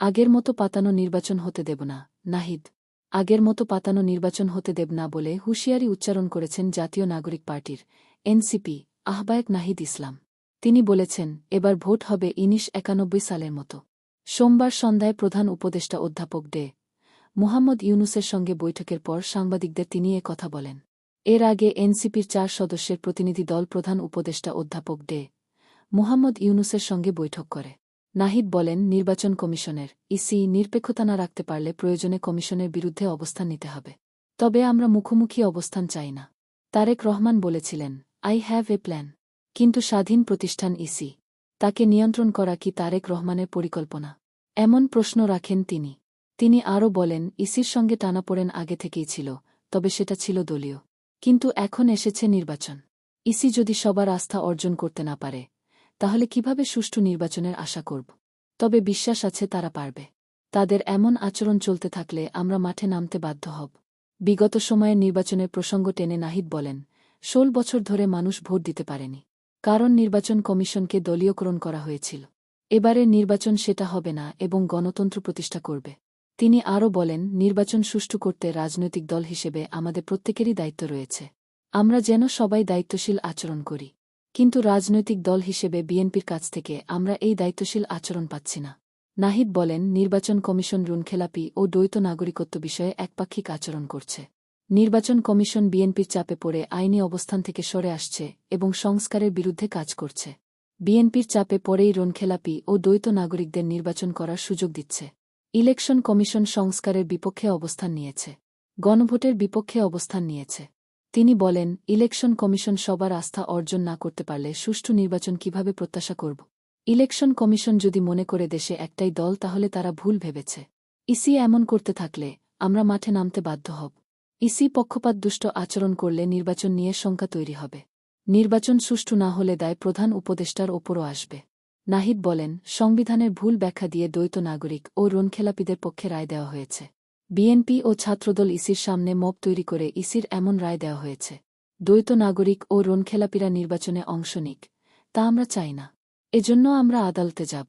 আগের মতো পাতানো নির্বাচন হতে দেব না, নাহিদ। আগের মতো পাতানো নির্বাচন হতে দেব না বলে হুঁশিয়ারি উচ্চারণ করেছেন জাতীয় নাগরিক পার্টির এনসিপি আহ্বায়ক নাহিদ ইসলাম। তিনি বলেছেন, এবার ভোট হবে ইনিশ একানব্বই সালের মতো। সোমবার সন্ধ্যায় প্রধান উপদেষ্টা অধ্যাপক ডে। মুহাম্মদ ইউনুসের সঙ্গে বৈঠকের পর সাংবাদিকদের তিনি এ কথা বলেন। এর আগে এনসিপির চার সদস্যের প্রতিনিধি দল প্রধান উপদেষ্টা অধ্যাপক ডে। মুহাম্মদ ইউনুসের সঙ্গে বৈঠক করে। নাহিদ বলেন, নির্বাচন কমিশনের, ইসি নিরপেক্ষতা না রাখতে পারলে প্রয়োজনে কমিশনের বিরুদ্ধে অবস্থান নিতে হবে। তবে আমরা মুখোমুখি অবস্থান চাই না। তারেক রহমান বলেছিলেন আই হ্যাভ এ প্ল্যান কিন্তু স্বাধীন প্রতিষ্ঠান ইসি, তাকে নিয়ন্ত্রণ করা কি তারেক রহমানের পরিকল্পনা? এমন প্রশ্ন রাখেন তিনি। তিনি আরও বলেন, ইসির সঙ্গে টানাপোড়েন আগে থেকেই ছিল, তবে সেটা ছিল দলীয়। কিন্তু এখন এসেছে নির্বাচন। ইসি যদি সবার আস্থা অর্জন করতে না পারে তাহলে কীভাবে সুষ্ঠু নির্বাচনের আশা করব? তবে বিশ্বাস আছে তারা পারবে। তাদের এমন আচরণ চলতে থাকলে আমরা মাঠে নামতে বাধ্য হব। বিগত সময়ের নির্বাচনের প্রসঙ্গ টেনে নাহিদ বলেন, ষোল বছর ধরে মানুষ ভোট দিতে পারেনি। কারণ নির্বাচন কমিশনকে দলীয়করণ করা হয়েছিল। এবারের নির্বাচন সেটা হবে না এবং গণতন্ত্র প্রতিষ্ঠা করবে। তিনি আরও বলেন, নির্বাচন সুষ্ঠু করতে রাজনৈতিক দল হিসেবে আমাদের প্রত্যেকেরই দায়িত্ব রয়েছে। আমরা যেন সবাই দায়িত্বশীল আচরণ করি। কিন্তু রাজনৈতিক দল হিসেবে বিএনপির কাছ থেকে আমরা এই দায়িত্বশীল আচরণ পাচ্ছি না। নাহিদ বলেন, নির্বাচন কমিশন রুনখেলাপি ও দ্বৈত নাগরিকত্ব বিষয়ে একপাক্ষিক আচরণ করছে। নির্বাচন কমিশন বিএনপির চাপে পড়ে আইনি অবস্থান থেকে সরে আসছে এবং সংস্কারের বিরুদ্ধে কাজ করছে। বিএনপির চাপে পড়েই রনখেলাপি ও দ্বৈত নাগরিকদের নির্বাচন করার সুযোগ দিচ্ছে। ইলেকশন কমিশন সংস্কারের বিপক্ষে অবস্থান নিয়েছে। গণভোটের বিপক্ষে অবস্থান নিয়েছে। তিনি বলেন, ইলেকশন কমিশন সবার আস্থা অর্জন না করতে পারলে সুষ্ঠু নির্বাচন কীভাবে প্রত্যাশা করব? ইলেকশন কমিশন যদি মনে করে দেশে একটাই দল, তাহলে তারা ভুল ভেবেছে। ইসি এমন করতে থাকলে, আমরা মাঠে নামতে বাধ্য হব। ইসি পক্ষপাত দুষ্ট আচরণ করলে নির্বাচন নিয়ে শঙ্কা তৈরি হবে। নির্বাচন সুষ্ঠু না হলে দায় প্রধান উপদেষ্টার ওপরও আসবে। নাহিদ বলেন, সংবিধানের ভুল ব্যাখ্যা দিয়ে দ্বৈত নাগরিক ও রনখেলাপিদের পক্ষে রায় দেওয়া হয়েছে। বিএনপি ও ছাত্রদল ইসির সামনে মব তৈরি করে ইসির এমন রায় দেওয়া হয়েছে, দ্বৈত নাগরিক ও রনখেলাপিরা নির্বাচনে অংশ নিক, তা আমরা চাই না। এজন্য আমরা আদালতে যাব।